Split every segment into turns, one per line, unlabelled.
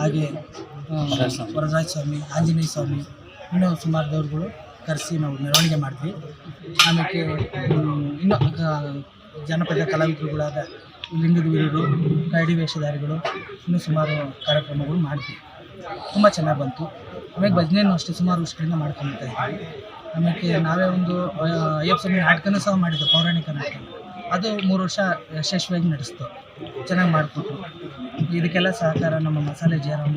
ಹಾಗೆ ಸ್ವಾಮಿ ಆಂಜನೇಯ ಸ್ವಾಮಿ ಇನ್ನೂ ಸುಮಾರು ದೇವ್ರುಗಳು ಕರೆಸಿ ನಾವು ಮೆರವಣಿಗೆ ಮಾಡ್ತೀವಿ. ಆಮೇಲೆ ಇನ್ನೂ ಜನಪದ ಕಲಾವಿದರುಗಳಾದ ಲಿಂಗದ ವೀರರು, ಕರಡಿ ವೇಷಧಾರಿಗಳು, ಇನ್ನೂ ಸುಮಾರು ಕಾರ್ಯಕ್ರಮಗಳು ಮಾಡ್ತೀವಿ. ತುಂಬ ಚೆನ್ನಾಗಿ ಬಂತು. ಆಮೇಲೆ ಭಜನೆಯನ್ನು ಅಷ್ಟೇ ಸುಮಾರು ವರ್ಷಗಳಿಂದ ಮಾಡ್ಕೊಂಡ್ತಾ ಇದ್ದೀವಿ. ಆಮೇಲೆ ನಾವೇ ಒಂದು ಅಯ್ಯಪ್ಪ ಸ್ವಾಮಿ ನಾಟಕನೂ ಸಹ ಮಾಡಿದ್ದು ಪೌರಾಣಿಕ ನಾಟಕ. ಅದು ಮೂರು ವರ್ಷ ಯಶಸ್ವಿಯಾಗಿ ನಡೆಸ್ತು. ಚೆನ್ನಾಗಿ ಮಾಡಿಕೊಟ್ರು. ಇದಕ್ಕೆಲ್ಲ ಸಹಕಾರ ನಮ್ಮ ಮಸಾಲೆ ಜಯರಾಮ್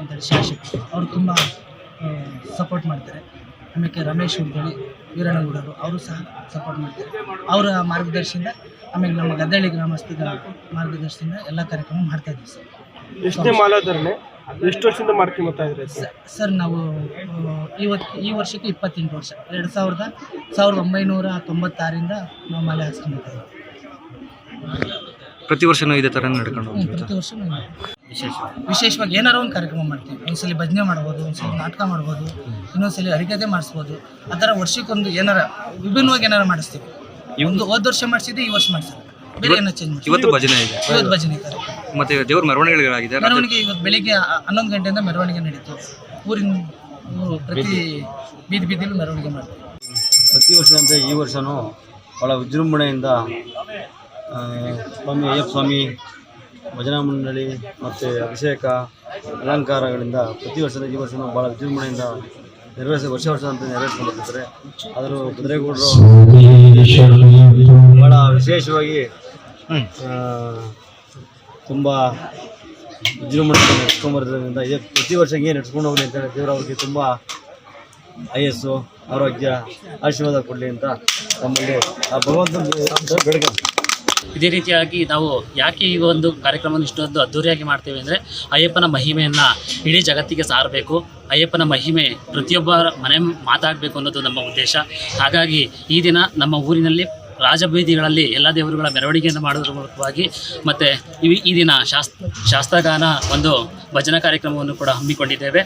ಅಂತ ಶಾಸಕರು. ಅವರು ತುಂಬ ಸಪೋರ್ಟ್ ಮಾಡ್ತಾರೆ. ಆಮೇಲೆ ರಮೇಶ್ ಹುಬ್ಬಳ್ಳಿ ವೀರಣ್ಣಗೌಡರು ಅವರು ಸಹ ಸಪೋರ್ಟ್ ಮಾಡ್ತಾರೆ. ಅವರ ಮಾರ್ಗದರ್ಶನ ಆಮೇಲೆ ನಮ್ಮ ಗದ್ದಳ್ಳಿ ಗ್ರಾಮಸ್ಥರ ಮಾರ್ಗದರ್ಶನ ಎಲ್ಲ ಕಾರ್ಯಕ್ರಮ ಮಾಡ್ತಾ ಇದ್ದೀವಿ ಸರ್.
ಎಷ್ಟೇ ಮಾಲಾಧಾರಣೆ ಎಷ್ಟು ವರ್ಷದಿಂದ ಮಾಡ್ಕೊಂಬತ್ತಾ ಇದ್ರಿ
ಸರ್? ನಾವು ಇವತ್ತು ಈ ವರ್ಷಕ್ಕೆ ಇಪ್ಪತ್ತೆಂಟು ವರ್ಷ. ಎರಡು ಸಾವಿರದ ಸಾವಿರದ ಒಂಬೈನೂರ ತೊಂಬತ್ತಾರಿಂದ ನಾವು ಮಾಲೆ ಹಾಸ್ಕೊಂಡಿದ್ದೀವಿ
ಪ್ರತಿ ವರ್ಷನೂ ಇದೇ ಥರ ನಡ್ಕೊಂಡು
ಪ್ರತಿ ವರ್ಷ ವಿಶೇಷವಾಗಿ ಏನಾರು ಒಂದು ಕಾರ್ಯಕ್ರಮ ಮಾಡ್ತೀವಿ. ಒಂದ್ಸಲಿ ಭಜನೆ ಮಾಡ್ಬೋದು ಒಂದ್ಸಲಿ ನಾಟಕ ಮಾಡ್ಬೋದು ಇನ್ನೊಂದ್ಸಲಿ ಹರಿಕತೆ ಮಾಡಿಸ್ಬೋದು. ಆ ಥರ ವರ್ಷಕ್ಕೊಂದು ಏನಾರ ವಿಭಿನ್ನವಾಗಿ ಏನಾರ ಮಾಡಿಸ್ತೀವಿ. ಒಂದು ಹೋದ ವರ್ಷ ಮಾಡಿಸಿದ್ದು ಈ ವರ್ಷ ಮಾಡಿಸ್ತಾರೆ. ಬೇರೆ ಏನೋ ಚೇಂಜ್ ಮಾಡಿ
ಇವತ್ತು ಭಜನೆ ಇದೆ.
ಇವತ್ತು ಭಜನೆ ಕಾರ್ಯಕ್ರಮ
ಮತ್ತೆ ದೇವ್ರ ಮೆರವಣಿಗೆಗಳಾಗಿದೆ.
ಮೆರವಣಿಗೆ ಇವತ್ತು ಬೆಳಿಗ್ಗೆ ಹನ್ನೊಂದು ಗಂಟೆಯಿಂದ ಮೆರವಣಿಗೆ ನಡೀತು. ಊರಿನ ಊರು ಪ್ರತಿ ಬೀದಿ. ಬೀದಿಲೂ ಮೆರವಣಿಗೆ ಮಾಡ್ತೀವಿ.
ಪ್ರತಿ ವರ್ಷದಂತೆ ಈ ವರ್ಷವೂ ಭಾಳ ವಿಜೃಂಭಣೆಯಿಂದ ಸ್ವಾಮಿ ಅಯ್ಯಪ್ಪ ಸ್ವಾಮಿ ಭಜನಾ ಮಂಡಳಿ ಮತ್ತು ಅಭಿಷೇಕ, ಅಲಂಕಾರಗಳಿಂದ ಪ್ರತಿ ವರ್ಷದ ಈ ವರ್ಷವೂ ಭಾಳ ವಿಜೃಂಭಣೆಯಿಂದ ನೆರವೇರಿಸಿ ವರ್ಷ ವರ್ಷ ಅಂತ ನೆರವೇರಿಸ್ಕೊಂಡು ಬರ್ತಿದ್ದಾರೆ ಆದರೂ ಕುದುರೆಗೌಡರು ಭಾಳ ವಿಶೇಷವಾಗಿ ತುಂಬ ವಿಜೃಂಭಣೆಯಿಂದ ನಡೆಸ್ಕೊಂಡ್ಬರೋದ್ರಿಂದ ಇದೇ ಪ್ರತಿ ವರ್ಷ ಹಿಂಗೆ ನಡೆಸ್ಕೊಂಡು ಹೋಗಲಿ ಅಂತೇಳಿ ದೇವರು ಅವರಿಗೆ ತುಂಬ ಆಯಸ್ಸು, ಆರೋಗ್ಯ, ಆಶೀರ್ವಾದ ಕೊಡಲಿ ಅಂತ ನಮ್ಮಲ್ಲಿ ಆ ಭಗವಂತನ ಬೇಡ್ಕೊಂಡು
ಇದೇ ರೀತಿಯಾಗಿ ನಾವು ಯಾಕೆ ಈ ಒಂದು ಕಾರ್ಯಕ್ರಮವನ್ನು ಇಷ್ಟೊಂದು ಅದ್ಧೂರಿಯಾಗಿ ಮಾಡ್ತೇವೆ ಅಂದರೆ ಅಯ್ಯಪ್ಪನ ಮಹಿಮೆಯನ್ನು ಇಡೀ ಜಗತ್ತಿಗೆ ಸಾರಬೇಕು. ಅಯ್ಯಪ್ಪನ ಮಹಿಮೆ ಪ್ರತಿಯೊಬ್ಬರ ಮನೆ ಮಾತಾಡಬೇಕು ಅನ್ನೋದು ನಮ್ಮ ಉದ್ದೇಶ. ಹಾಗಾಗಿ ಈ ದಿನ ನಮ್ಮ ಊರಿನಲ್ಲಿ ರಾಜಬೀದಿಗಳಲ್ಲಿ ಎಲ್ಲ ದೇವರುಗಳ ಮೆರವಣಿಗೆಯನ್ನು ಮಾಡುವುದರ ಮೂಲಕವಾಗಿ ಮತ್ತು ಈ ಈ ದಿನ ಶಾಸ್ ಶಾಸ್ತ್ರಗಾನ ಒಂದು ಭಜನಾ ಕಾರ್ಯಕ್ರಮವನ್ನು ಕೂಡ ಹಮ್ಮಿಕೊಂಡಿದ್ದೇವೆ.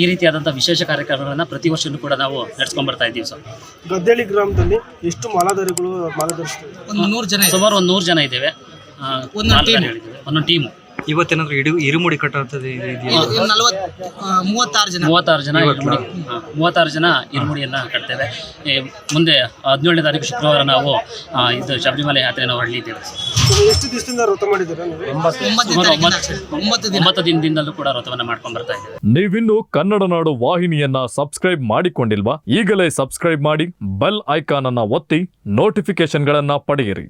ಈ ರೀತಿಯಾದಂಥ ವಿಶೇಷ ಕಾರ್ಯಕ್ರಮಗಳನ್ನು ಪ್ರತಿ ವರ್ಷವೂ ಕೂಡ ನಾವು ನಡೆಸ್ಕೊಂಡು ಬರ್ತಾ ಇದ್ದೀವಿ ಸರ್.
ಗದ್ದೇಳಿ ಗ್ರಾಮದಲ್ಲಿ ಎಷ್ಟು ಮಾಲಾಧಾರಿಗಳು ಮಾಲಾಧರಿಸ್ತಾರೆ?
ಒಂದು ನೂರು ಜನ.
ಸುಮಾರು ಒಂದು ನೂರು ಜನ ಇದ್ದೇವೆ.
ಒಂದೊಂದು
ಟೀಮು
ಇವತ್ತೇನಾದ್ರೂ ಇಡು ಇರುಮುಡಿ ಕಟ್ಟುತ್ತದೆ
ನಲವತ್ತು ಮೂವತ್ತಾರು ಜನ.
ಮೂವತ್ತಾರು ಜನ ಇರುಮುಡಿ ಮೂವತ್ತಾರು ಜನ ಇರುಮುಡಿಯನ್ನು ಕಟ್ತೇವೆ. ಈ ಮುಂದೆ ಹದಿನೇಳನೇ ತಾರೀಕು ಶುಕ್ರವಾರ ನಾವು ಆ, ಇದು ಶಬರಿಮಲೆ ಯಾತ್ರೆಯನ್ನು ಹೊರಲಿದ್ದೇವೆ
ಎಷ್ಟು ದಿವಸದಿಂದ ವ್ರತ ಮಾಡಿದ್ದೀರಾ ನೀವು?
ಒಂಬತ್ತನೇ
ಸುಮಾರು ಒಂಬತ್ತು-
ಒಂಬತ್ತು ದಿನ.
ಒಂಬತ್ತು ದಿನದಿಂದಲೂ ಕೂಡ ವ್ರತವನ್ನು ಮಾಡ್ಕೊಂಡು ಬರ್ತಾ ಇದ್ದೇವೆ.
ನೀವಿನ್ನು ಕನ್ನಡ ನಾಡು ವಾಹಿನಿಯನ್ನ ಸಬ್ಸ್ಕ್ರೈಬ್ ಮಾಡಿಕೊಂಡಿಲ್ವಾ? ಈಗಲೇ ಸಬ್ಸ್ಕ್ರೈಬ್ ಮಾಡಿ ಬೆಲ್ ಐಕಾನ್ ಅನ್ನ ಒತ್ತಿ ನೋಟಿಫಿಕೇಶನ್ಗಳನ್ನ ಪಡೆಯಿರಿ.